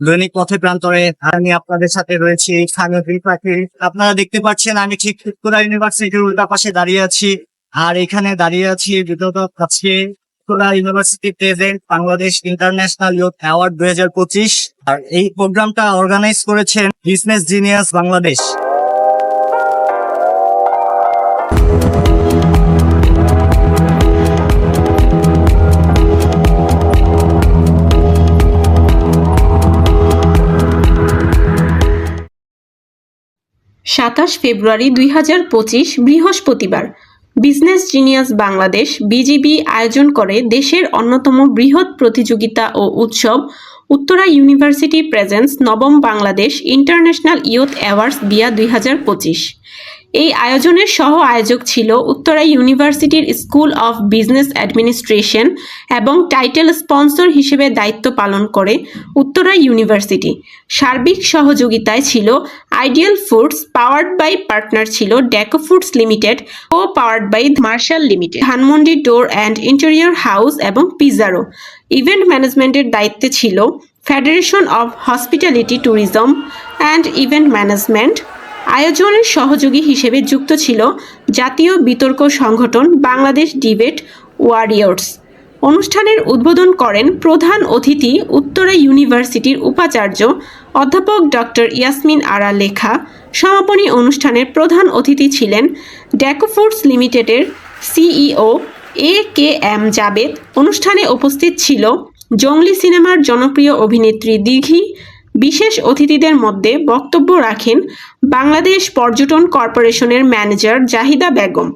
দৈনিক পথে প্রান্তরে আমি আপনাদের সাথে রয়েছি, স্থানীয় পাখি। আপনারা দেখতে পাচ্ছেন আমি ঠিক উত্তরা ইউনিভার্সিটির উল্টা পাশে দাঁড়িয়ে আছি। আর এখানে দাঁড়িয়ে আছি বিগত কাছে university present Bangladesh international youth award দুই আর এই প্রোগ্রামটা অর্গানাইজ করেছেন বিজনেস জিনিয়াস বাংলাদেশ। সাতাশ ফেব্রুয়ারি দুই হাজার পঁচিশ বৃহস্পতিবার। বিজনেস জিনিয়াস বাংলাদেশ বিজিবি আয়োজন করে দেশের অন্যতম বৃহৎ প্রতিযোগিতা ও উৎসব উত্তরা ইউনিভার্সিটি প্রেজেন্স নবম বাংলাদেশ ইন্টারন্যাশনাল ইয়ুথ অ্যাওয়ার্ডস বিয়া দুই হাজার পঁচিশ। এই আয়োজনের সহ আয়োজক ছিল উত্তরা ইউনিভার্সিটির স্কুল অফ বিজনেস অ্যাডমিনিস্ট্রেশন এবং টাইটেল স্পন্সর হিসেবে দায়িত্ব পালন করে উত্তরা ইউনিভার্সিটি। সার্বিক সহযোগিতায় ছিল ideal foods, powered by partner ছিল ডেকো foods limited O powered by Marshal limited. Dhanmondi door and interior house এবং পিজারো। ইভেন্ট ম্যানেজমেন্টের দায়িত্বে ছিল federation of hospitality, tourism and event management আয়োজনের সহযোগী হিসেবে যুক্ত ছিল জাতীয় বিতর্ক সংগঠন বাংলাদেশ ডিবেট ওয়ারিয়র্স। অনুষ্ঠানের উদ্বোধন করেন প্রধান অতিথি উত্তরা ইউনিভার্সিটির উপাচার্য অধ্যাপক ডক্টর ইয়াসমিন আরা লেখা সমাপনী অনুষ্ঠানের প্রধান অতিথি ছিলেন ড্যাকোফোর্স লিমিটেডের CEO A K M Jabed. অনুষ্ঠানে উপস্থিত ছিল জংলি সিনেমার জনপ্রিয় অভিনেত্রী দিঘি বিশেষ অতিথিদের মধ্যে বক্তব্য রাখেন বাংলাদেশ পর্যটন কর্পোরেশনের ম্যানেজার জাহিদা বেগম,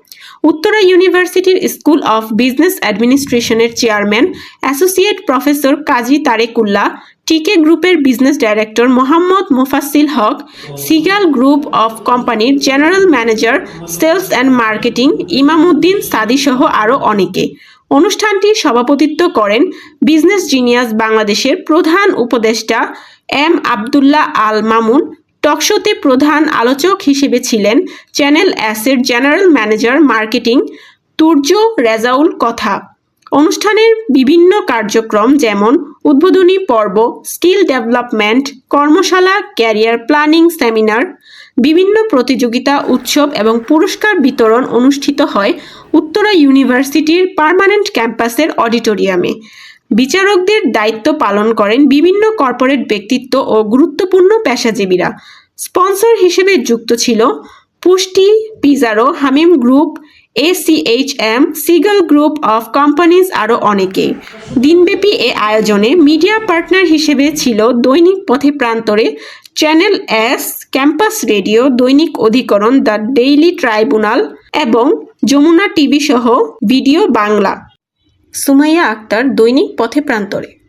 উত্তরা ইউনিভার্সিটির school of business অ্যাডমিনিস্ট্রেশনের chairman associate professor Kazi Tarekullah, TK গ্রুপের business director Mohammad Mufasil Haque, Seagull group of কোম্পানির general manager sales and marketing Imamuddin Sadi সহ আরও অনেকে। অনুষ্ঠানটি সভাপতিত্ব করেন বিজনেস জিনিয়াস বাংলাদেশের প্রধান উপদেষ্টা এম আবদুল্লাহ আল মামুন টকশোতে প্রধান আলোচক হিসেবে ছিলেন channel অ্যাসের general manager marketing Turjo Rezaul কথা। অনুষ্ঠানের বিভিন্ন কার্যক্রম যেমন উদ্বোধনী পর্ব, স্কিল ডেভেলপমেন্ট, কর্মশালা, ক্যারিয়ার প্ল্যানিং সেমিনার, বিভিন্ন প্রতিযোগিতা, উৎসব এবং পুরস্কার বিতরণ অনুষ্ঠিত হয় উত্তরা ইউনিভার্সিটির পার্মানেন্ট ক্যাম্পাসের অডিটোরিয়ামে। বিচারকদের দায়িত্ব পালন করেন বিভিন্ন কর্পোরেট ব্যক্তিত্ব ও গুরুত্বপূর্ণ পেশাজীবীরা। স্পন্সর হিসেবে যুক্ত ছিল Pushti, Pizarro, Hamim group, ACHM, Seagull group of companies আরও অনেকে। দিনব্যাপী এ আয়োজনে মিডিয়া পার্টনার হিসেবে ছিল দৈনিক পথে প্রান্তরে চ্যানেল এস, ক্যাম্পাস রেডিও, দৈনিক অধিকরণ, দ্য ডেইলি ট্রাইব্যুনাল এবং যমুনা টিভি সহ ভিডিও বাংলা। সুমাইয়া আক্তার দৈনিক পথে প্রান্তরে।